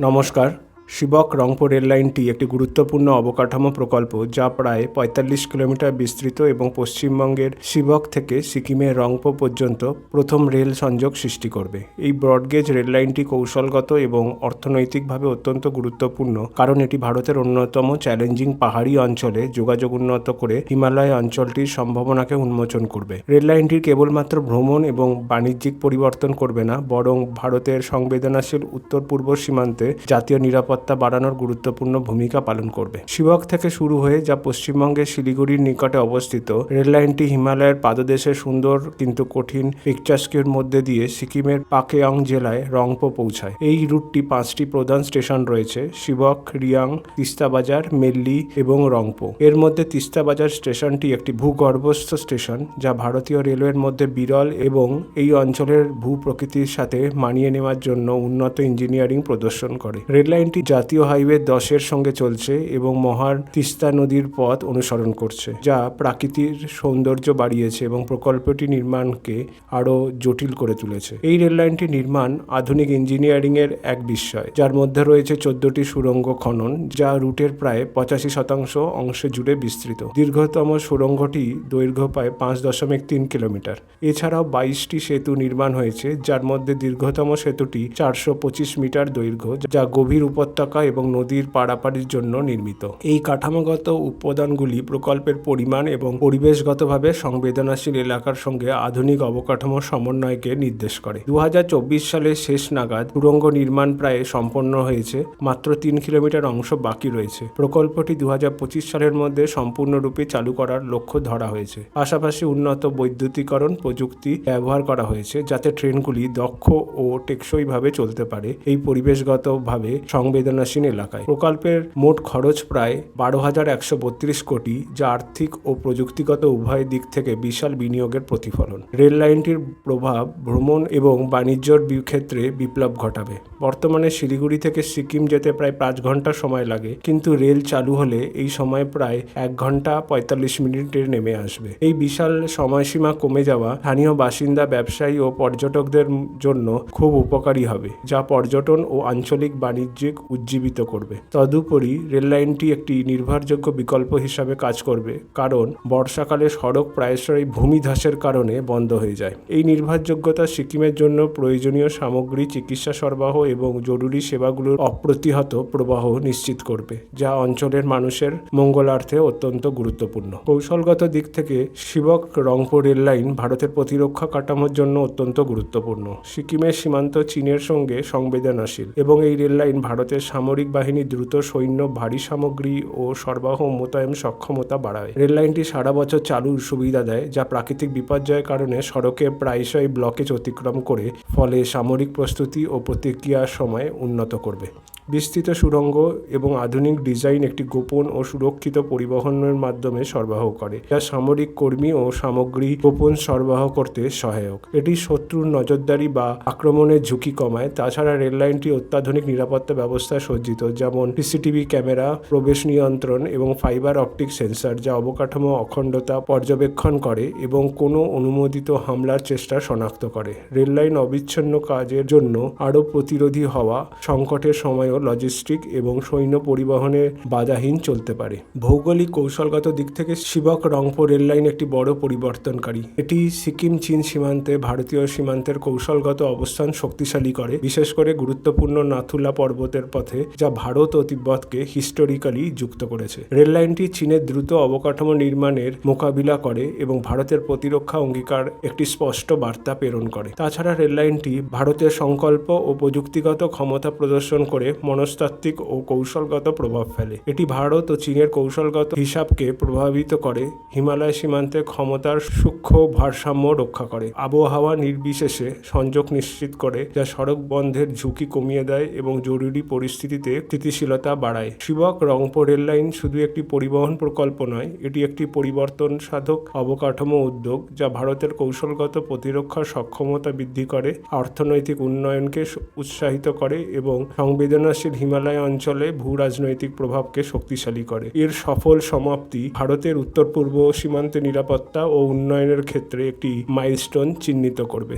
নমস্কার। শিবক রংপুর রেল লাইনটি একটি গুরুত্বপূর্ণ অবকাঠামো প্রকল্প যা প্রায় পঁয়তাল্লিশ কিলোমিটার বিস্তৃত এবং পশ্চিমবঙ্গের শিবক থেকে সিকিমের রংপো পর্যন্ত প্রথম রেল সংযোগ সৃষ্টি করবে। এই ব্রডগেজ রেললাইনটি কৌশলগত এবং অর্থনৈতিকভাবে অত্যন্ত গুরুত্বপূর্ণ, কারণ এটি ভারতের অন্যতম চ্যালেঞ্জিং পাহাড়ি অঞ্চলে যোগাযোগ উন্নত করে হিমালয় অঞ্চলটির সম্ভাবনাকে উন্মোচন করবে। রেল লাইনটির কেবলমাত্র ভ্রমণ এবং বাণিজ্যিক পরিবর্তন করবে না, বরং ভারতের সংবেদনশীল উত্তর পূর্ব সীমান্তে জাতীয় নিরাপত্তা বাড়ানোর গুরুত্বপূর্ণ ভূমিকা পালন করবে। শিবক থেকে শুরু হয়ে যা পশ্চিমবঙ্গের শিলিগুড়ির নিকটে অবস্থিত রেল লাইনটি হিমালয়ের পাদদেশে সুন্দর কিন্তু কঠিন পিকচার্সকের মধ্যে দিয়ে সিকিমের পাকেয়ং জেলায় রংপো পৌঁছায়। এই রুটটি পাঁচটি প্রধান স্টেশন রয়েছে, শিবক, রিয়াং তিস্তাবাজার মেল্লি এবং রংপো এর মধ্যে তিস্তাবাজার স্টেশনটি একটি ভূগর্ভস্থ স্টেশন যা ভারতীয় রেলওয়ের মধ্যে বিরল এবং এই অঞ্চলের ভূ প্রকৃতির সাথে মানিয়ে নেওয়ার জন্য উন্নত ইঞ্জিনিয়ারিং প্রদর্শন করে। রেল লাইনটি জাতীয় হাইওয়ে দশের সঙ্গে চলছে এবং মহার তিস্তা নদীর পথ অনুসরণ করছে, যা প্রাকৃতির সৌন্দর্য বাড়িয়েছে এবং প্রকল্পটি নির্মাণকে আরও জটিল করে তুলেছে। এই রেললাইনটি নির্মাণ আধুনিক ইঞ্জিনিয়ারিং এর এক বিস্ময়, যার মধ্যে রয়েছে চোদ্দটি সুড়ঙ্গ খনন, যা রুটের প্রায় পঁচাশি শতাংশ অংশ জুড়ে বিস্তৃত। দীর্ঘতম সুড়ঙ্গটি দৈর্ঘ্য প্রায় পাঁচ দশমিক তিন কিলোমিটার। এছাড়াও বাইশটি সেতু নির্মাণ হয়েছে, যার মধ্যে দীর্ঘতম সেতুটি চারশো পঁচিশ মিটার দৈর্ঘ্য, যা গভীর উপত্যকা এবং নদীর পারাপাড়ির জন্য নির্মিত। এই কাঠামোগত উপাদানগুলি প্রকল্পের পরিমাণ এবং পরিবেশগতভাবে সংবেদনশীল এলাকার সঙ্গে আধুনিক অবকাঠামো সমন্বয়কে নির্দেশ করে। দুহাজার চব্বিশ সালের শেষ নাগাদ সুড়ঙ্গ নির্মাণ প্রায় সম্পন্ন হয়েছে, মাত্র তিন কিলোমিটার অংশ বাকি রয়েছে। প্রকল্পটি দু হাজার পঁচিশ সালের মধ্যে সম্পূর্ণরূপে চালু করার লক্ষ্য ধরা হয়েছে। পাশাপাশি উন্নত বৈদ্যুতিকরণ প্রযুক্তি ব্যবহার করা হয়েছে, যাতে ট্রেনগুলি দক্ষ ও টেকসইভাবে চলতে পারে। এই পরিবেশগতভাবে সংবেদনশীল এলাকায়। প্রকল্পের মোট খরচ প্রায় বারো হাজার একশো বত্রিশ কোটি, যা আর্থিক ও প্রযুক্তিগত উভয় দিক থেকে বিশাল বিনিয়োগের প্রতিফলন। রেল লাইনটির প্রভাব ভ্রমণ এবং বাণিজ্যর ক্ষেত্রে বিপ্লব ঘটাবে। বর্তমানে শিলিগুড়ি থেকে সিকিম যেতে প্রায় পাঁচ ঘণ্টা সময় লাগে, কিন্তু রেল চালু হলে এই সময় প্রায় এক ঘণ্টা পঁয়তাল্লিশ মিনিটে নেমে আসবে। এই বিশাল সময়সীমা কমে যাওয়া স্থানীয় বাসিন্দা, ব্যবসায়ী ও পর্যটকদের জন্য খুব উপকারী হবে, যা পর্যটন ও আঞ্চলিক বাণিজ্যিক উজ্জীবিত করবে। তদুপরি রেললাইনটি একটি নির্ভরযোগ্য বিকল্প হিসাবে কাজ করবে, কারণ বর্ষাকালে সড়ক প্রায়শই ভূমিধসের কারণে বন্ধ হয়ে যায়। এই নির্ভরযোগ্যতা সিকিমের জন্য প্রয়োজনীয় সামগ্রী, চিকিৎসা সরবরাহ এবং জরুরি সেবাগুলোর অপ্রতিহত প্রবাহ নিশ্চিত করবে, যা অঞ্চলের মানুষের মঙ্গলার্থে অত্যন্ত গুরুত্বপূর্ণ। কৌশলগত দিক থেকে শিবক রংপুর রেললাইন ভারতের প্রতিরক্ষা কাঠামোর জন্য অত্যন্ত গুরুত্বপূর্ণ। সিকিমের সীমান্ত চীনের সঙ্গে সংবেদনশীল এবং এই রেললাইন ভারতের সামরিক বাহিনী দ্রুত সৈন্য, ভারী সামগ্রী ও সরবরাহ মোতায়েন সক্ষমতা বাড়ায়। রেললাইনটি সারা বছর চালুর সুবিধা দেয়, যা প্রাকৃতিক বিপর্যয়ের কারণে সড়কে প্রায়শই ব্লকেজ অতিক্রম করে, ফলে সামরিক প্রস্তুতি ও প্রতিক্রিয়ার সময় উন্নত করবে। বিস্তৃত সুড়ঙ্গ এবং আধুনিক ডিজাইন একটি গোপন ও সুরক্ষিত পরিবহনের মাধ্যমে সরবরাহ করে, যা সামরিক কর্মী ও সামগ্রী গোপন সরবরাহ করতে সহায়ক। এটি শত্রুর নজরদারি বা আক্রমণের ঝুঁকি কমায়। তাছাড়া রেললাইনটি অত্যাধুনিক নিরাপত্তা ব্যবস্থায় সজ্জিত, যেমন সিসিটিভি ক্যামেরা, প্রবেশ নিয়ন্ত্রণ এবং ফাইবার অপটিক সেন্সর, যা অবকাঠামো অখণ্ডতা পর্যবেক্ষণ করে এবং কোনো অনুমোদিত হামলার চেষ্টা শনাক্ত করে। রেললাইন অবিচ্ছিন্ন কাজের জন্য আরও প্রতিরোধী হওয়া সংকটের সময়ও লজিস্টিক এবং সৈন্য পরিবহনে বাধাহীন চলতে পারে। ভৌগোলিক কৌশলগত দিক থেকে শিবক রংপুর রেল লাইন একটি বড় পরিবর্তনকারী। এটি সিকিম, চীন সীমান্তে ভারতীয় সীমান্তের কৌশলগত অবস্থান শক্তিশালী করে, বিশেষ করে গুরুত্বপূর্ণ নাথুলা পর্বতের পথে, যা ভারত ও তিব্বতকে হিস্টোরিক্যালি যুক্ত করেছে। রেল লাইনটি চীনের দ্রুত অবকাঠামো নির্মাণের মোকাবিলা করে এবং ভারতের প্রতিরক্ষা অঙ্গীকার একটি স্পষ্ট বার্তা প্রেরণ করে। তাছাড়া রেল লাইনটি ভারতের সংকল্প ও প্রযুক্তিগত ক্ষমতা প্রদর্শন করে মনস্তাত্ত্বিক ও কৌশলগত প্রভাব ফেলে। এটি ভারত ও চীনের কৌশলগত হিসাবকে প্রভাবিত করে, হিমালয় সীমান্তে ক্ষমতার সূক্ষ্ম ভারসাম্য রক্ষা করে, আবহাওয়া নির্বিশেষে সংযোগ নিশ্চিত করে, যা সড়ক বন্ধের ঝুঁকি কমিয়ে দেয় এবং জরুরি পরিস্থিতিতে স্থিতিশীলতা বাড়ায়। শিবক রংপুর রেল লাইন শুধু একটি পরিবহন প্রকল্প নয়, এটি একটি পরিবর্তন সাধক অবকাঠামো উদ্যোগ, যা ভারতের কৌশলগত প্রতিরক্ষা সক্ষমতা বৃদ্ধি করে, অর্থনৈতিক উন্নয়নকে উৎসাহিত করে এবং সংবেদনশীল হিমালয় অঞ্চলে ভূ রাজনৈতিক প্রভাবকে শক্তিশালী করে। এর সফল সমাপ্তি ভারতের উত্তর পূর্ব সীমান্তে নিরাপত্তা ও উন্নয়নের ক্ষেত্রে একটি মাইলস্টোন চিহ্নিত করবে।